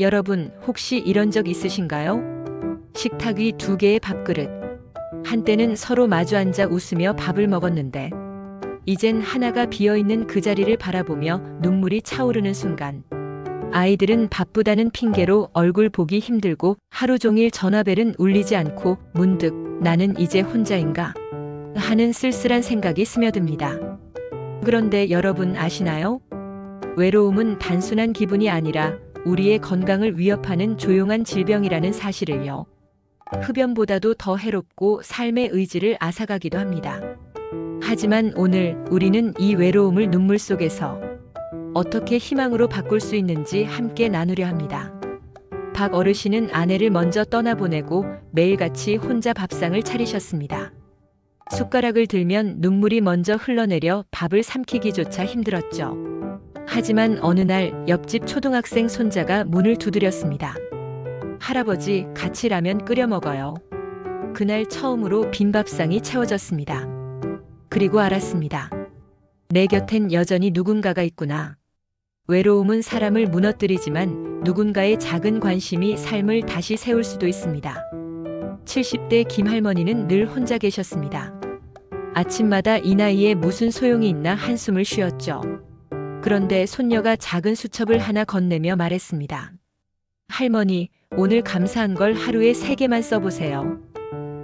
여러분, 혹시 이런 적 있으신가요? 식탁 위 두 개의 밥그릇. 한때는 서로 마주 앉아 웃으며 밥을 먹었는데, 이젠 하나가 비어 있는 그 자리를 바라보며 눈물이 차오르는 순간, 아이들은 바쁘다는 핑계로 얼굴 보기 힘들고 하루 종일 전화벨은 울리지 않고 문득 나는 이제 혼자인가 하는 쓸쓸한 생각이 스며듭니다. 그런데 여러분 아시나요? 외로움은 단순한 기분이 아니라 우리의 건강을 위협하는 조용한 질병이라는 사실을요. 흡연보다도 더 해롭고 삶의 의지를 앗아가기도 합니다. 하지만 오늘 우리는 이 외로움을 눈물 속에서 어떻게 희망으로 바꿀 수 있는지 함께 나누려 합니다. 박 어르신은 아내를 먼저 떠나보내고 매일같이 혼자 밥상을 차리셨습니다. 숟가락을 들면 눈물이 먼저 흘러내려 밥을 삼키기조차 힘들었죠. 하지만 어느 날 옆집 초등학생 손자가 문을 두드렸습니다. 할아버지, 같이 라면 끓여 먹어요. 그날 처음으로 빈 밥상이 채워졌습니다. 그리고 알았습니다. 내 곁엔 여전히 누군가가 있구나. 외로움은 사람을 무너뜨리지만 누군가의 작은 관심이 삶을 다시 세울 수도 있습니다. 70대 김할머니는 늘 혼자 계셨습니다. 아침마다 이 나이에 무슨 소용이 있나 한숨을 쉬었죠. 그런데 손녀가 작은 수첩을 하나 건네며 말했습니다. 할머니, 오늘 감사한 걸 하루에 세 개만 써보세요.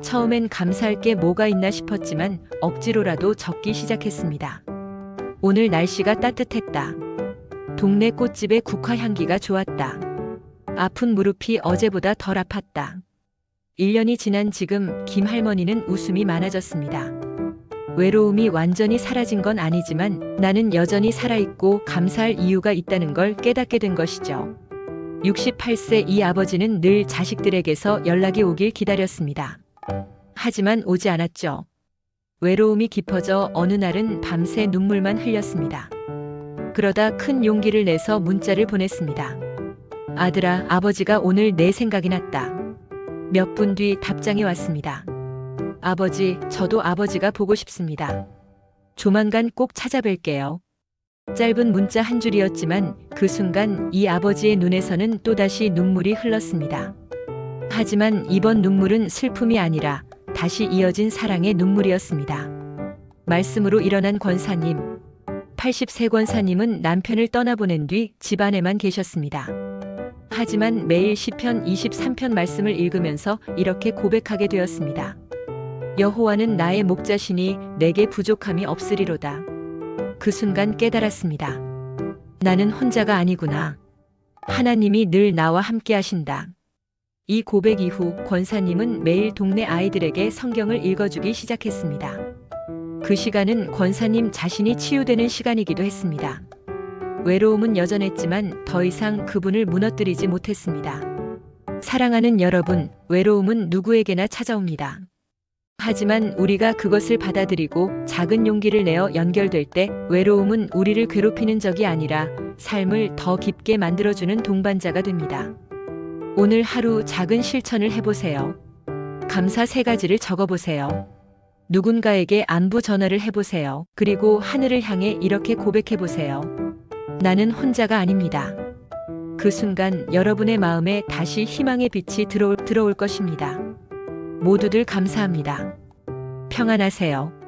처음엔 감사할 게 뭐가 있나 싶었지만 억지로라도 적기 시작했습니다. 오늘 날씨가 따뜻했다. 동네 꽃집의 국화 향기가 좋았다. 아픈 무릎이 어제보다 덜 아팠다. 1년이 지난 지금 김 할머니는 웃음이 많아졌습니다. 외로움이 완전히 사라진 건 아니지만 나는 여전히 살아있고 감사할 이유가 있다는 걸 깨닫게 된 것이죠. 68세 이 아버지는 늘 자식들에게서 연락이 오길 기다렸습니다. 하지만 오지 않았죠. 외로움이 깊어져 어느 날은 밤새 눈물만 흘렸습니다. 그러다 큰 용기를 내서 문자를 보냈습니다. 아들아, 아버지가 오늘 내 생각이 났다. 몇 분 뒤 답장이 왔습니다. 아버지, 저도 아버지가 보고 싶습니다. 조만간 꼭 찾아뵐게요. 짧은 문자 한 줄이었지만 그 순간 이 아버지의 눈에서는 또다시 눈물이 흘렀습니다. 하지만 이번 눈물은 슬픔이 아니라 다시 이어진 사랑의 눈물이었습니다. 말씀으로 일어난 권사님. 80세 권사님은 남편을 떠나보낸 뒤 집안에만 계셨습니다. 하지만 매일 시편 23편 말씀을 읽으면서 이렇게 고백하게 되었습니다. 여호와는 나의 목자시니 내게 부족함이 없으리로다. 그 순간 깨달았습니다. 나는 혼자가 아니구나. 하나님이 늘 나와 함께 하신다. 이 고백 이후 권사님은 매일 동네 아이들에게 성경을 읽어주기 시작했습니다. 그 시간은 권사님 자신이 치유되는 시간이기도 했습니다. 외로움은 여전했지만 더 이상 그분을 무너뜨리지 못했습니다. 사랑하는 여러분, 외로움은 누구에게나 찾아옵니다. 하지만 우리가 그것을 받아들이고 작은 용기를 내어 연결될 때 외로움은 우리를 괴롭히는 적이 아니라 삶을 더 깊게 만들어주는 동반자가 됩니다. 오늘 하루 작은 실천을 해보세요. 감사 세 가지를 적어보세요. 누군가에게 안부 전화를 해보세요. 그리고 하늘을 향해 이렇게 고백해보세요. 나는 혼자가 아닙니다. 그 순간 여러분의 마음에 다시 희망의 빛이 들어올, 들어올 것입니다. 모두들 감사합니다. 평안하세요.